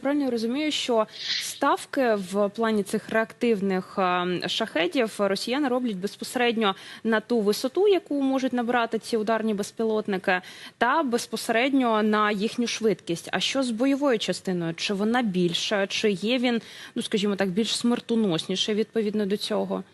Правильно я розумію, що ставки в плані цих реактивних е, шахедів росіяни роблять безпосередньо на ту висоту, яку можуть набрати ці ударні безпілотники, та безпосередньо на їхню швидкість. А що з бойовою частиною? Чи вона більша, чи є він, ну скажімо так, більш смертоносніший відповідно до цього?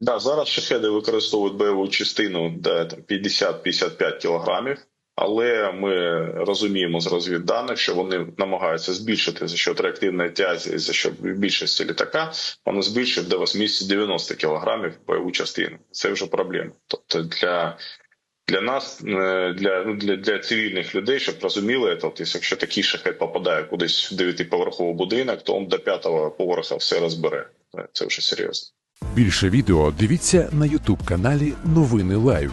Да, зараз шахеди використовують бойову частину де там 50-55 кілограмів, але ми розуміємо з розвідданих, що вони намагаються збільшити за счет реактивної тязі, за счет більшості літака, вони збільшують до 80-90 кілограмів бойову частину. Це вже проблема. Тобто для для нас, е, для ну, для, для цивільних людей, щоб розуміли, тобто, якщо такий шахет попадає кудись в дев'ятиповерховий будинок, то він до п'ятого поверха все розбере. Це вже серйозно. Більше відео дивіться на Ютуб каналі Новини Лайв.